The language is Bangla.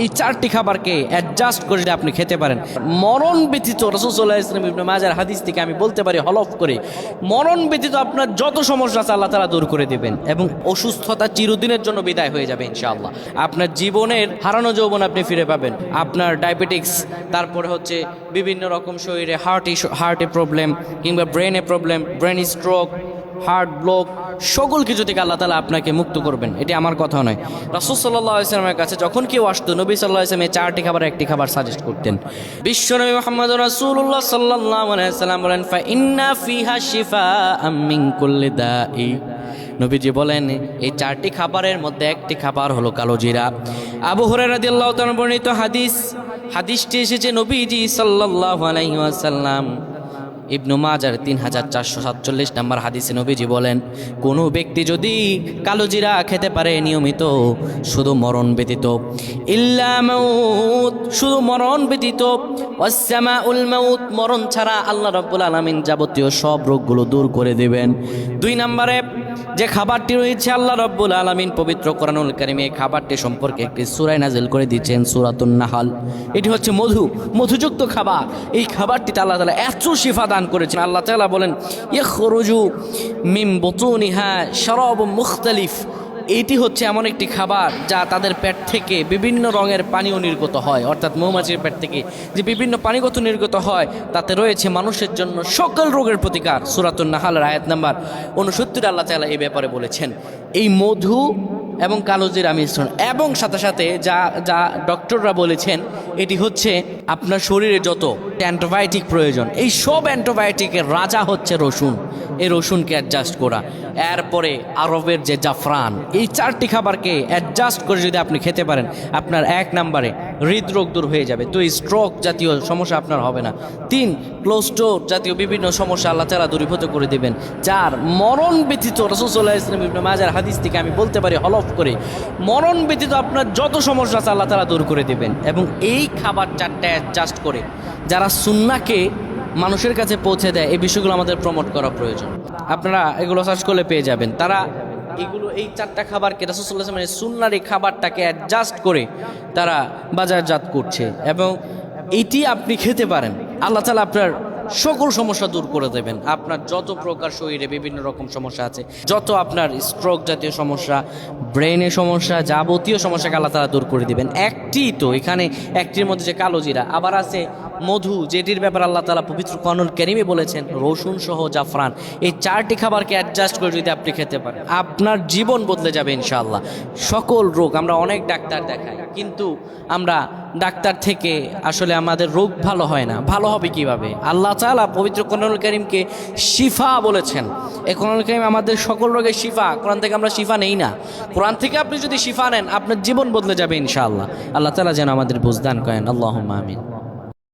এই চারটি খাবারকে অ্যাডজাস্ট করে আপনি খেতে পারেন। মরণ ব্যতীত রসুল্লাহ ইসলাম ইবনে মাজার হাদিস থেকে আমি বলতে পারি, হলফ করে, মরণ ব্যতীত আপনার যত সমস্যা আছে আল্লাহ তালা দূর করে দেবেন এবং অসুস্থতা চিরদিনের জন্য বিদায় হয়ে যাবে ইনশাআল্লাহ। আপনার জীবনের হারানো যৌবন আপনি ফিরে পাবেন। আপনার ডায়াবেটিক্স তারপরে হচ্ছে বিভিন্ন রকম শরীরে হার্ট ইস্যু হার্টে প্রবলেম কিংবা ব্রেনে problem brain stroke heart block, সকল কিছু থেকে আল্লাহ তালা আপনাকে মুক্ত করবেন। এটি আমার কথা নয়। রাসুল সাল্লাহ ইসলামের কাছে যখন কেউ আসতো, নবী সাল্লাহ ইসলাম চারটি খাবার একটি খাবার সাজেস্ট করতেন। বিশ্বনবী মোহাম্মদ রাসুল্লাহ সাল্লাহ সাল্লাম বলেন ইন্না ফিহা শিফা কুল্লি দাই নবীজি বলেন, এই চারটি খাবারের মধ্যে একটি খাবার হলো কালো জিরা। আবু হুরায়রা আল্লাহ বর্ণিত হাদিস, হাদিসটি এসেছে নবীজি সাল্লাল্লাহু আলাইহি ওয়াসাল্লাম ইবনু মাজার তিন হাজার চারশো সাতচল্লিশ নম্বর হাদিসে নবীজি বলেন, কোনো ব্যক্তি যদি কালো জিরা খেতে পারে নিয়মিত, শুধু মরণ ব্যতীত। ইল্লা মাউত, শুধু মরণ ব্যতীত। ওয়াসসামা উল মাউত, মরণ ছাড়া আল্লাহ রাব্বুল আলামিন যাবতীয় সব রোগগুলো দূর করে দেবেন। দুই নম্বরে, যে খাবারটি রয়েছে আল্লাহ রব্বুল আলমিন পবিত্র কোরআনুল কারিমে, এই খাবারটি সম্পর্কে একটি সুরাই নাজিল করে দিচ্ছেন সুরাতুন নাহাল। এটি হচ্ছে মধু, মধুযুক্ত খাবার। এই খাবারটিতে আল্লাহ তালা এত শিফা দান করেছেন। আল্লাহ তালা বলেন ইয়ে খরুজু মিম বতুনিহা সরব মুখতালিফ। এটি হচ্ছে এমন একটি খাবার যা তাদের পেট থেকে বিভিন্ন রঙের পানীয় নির্গত হয়। অর্থাৎ মৌমাছির পেট থেকে যে বিভিন্ন পানিগত নির্গত হয়, তাতে রয়েছে মানুষের জন্য সকল রোগের প্রতিকার। সুরাতুন নাহাল আয়াত নাম্বার উনসত্তর আল্লাহ তালা এই ব্যাপারে বলেছেন, এই মধু এবং কালোজিরা মিশ্রণ। এবং সাথে সাথে যা যা ডক্টররা বলেছেন, এটি হচ্ছে আপনার শরীরে যত অ্যান্টিবায়োটিক প্রয়োজন, এই সব অ্যান্টিবায়োটিকের রাজা হচ্ছে রসুন। এই রসুনকে অ্যাডজাস্ট করা। এরপরে আরবের যে জাফরান, এই চারটি খাবারকে অ্যাডজাস্ট করে যদি আপনি খেতে পারেন, আপনার এক নম্বরে হৃদরোগ দূর হয়ে যাবে। তো এই স্ট্রোক জাতীয় সমস্যা আপনার হবে না। তিন ক্লোস্টোর জাতীয় বিভিন্ন সমস্যা আল্লাহ তালা দূরীভূত করে দেবেন। চার, মরণ ব্যতীত রসুল্লাহ ইসলাম মাজার হাদিস থেকে আমি বলতে পারি হলফ করে। মরণ ব্যতীত আপনার যত সমস্যা আছে আল্লাহ তালা দূর করে দেবেন। এবং এই খাবার চারটা অ্যাডজাস্ট করে যারা সুন্নাকে মানুষের কাছে পৌঁছে দেয়, এই বিষয়গুলো আমাদের প্রমোট করা প্রয়োজন। আপনারা এগুলো সার্চ করলে পেয়ে যাবেন। তারা এগুলো, এই চারটা খাবারকে রাসুল্লাহ মানে সুন্নার এই খাবারটাকে অ্যাডজাস্ট করে তারা বাজারজাত করছে। এবং এটি আপনি খেতে পারেন। আল্লাহ তালা আপনার সকল সমস্যা দূর করে দেবেন। আপনার যত প্রকার শরীরে বিভিন্ন রকম সমস্যা আছে, যত আপনার স্ট্রোক জাতীয় সমস্যা ব্রেনে সমস্যা, যাবতীয় সমস্যাকে আল্লাহ তালা দূর করে দিবেন। একটি তো এখানে, একটির মধ্যে যে কালো জিরা, আবার আছে মধু, যেটির ব্যাপার আল্লাহ তালা পবিত্র কনুল কেরিমে বলেছেন, রসুন সহ জাফরান। এই চারটি খাবারকে অ্যাডজাস্ট করে যদি আপনি খেতে পারেন, আপনার জীবন বদলে যাবে ইনশাআল্লাহ। সকল রোগ, আমরা অনেক ডাক্তার দেখাই, কিন্তু আমরা ডাক্তার থেকে আসলে আমাদের রোগ ভালো হয় না। ভালো হবে কীভাবে? আল্লাহ তালা পবিত্র কোরআনুল করিমকে শিফা বলেছেন। এই কোরআনুল করিম আমাদের সকল রোগের শিফা। কোরআন থেকে আমরা শিফা নেই না। কোরআন থেকে আপনি যদি শিফা নেন, আপনার জীবন বদলে যাবে ইনশাআল্লাহ। আল্লাহ তালা যেন আমাদের বুঝদান করেন। আল্লাহ আমিন।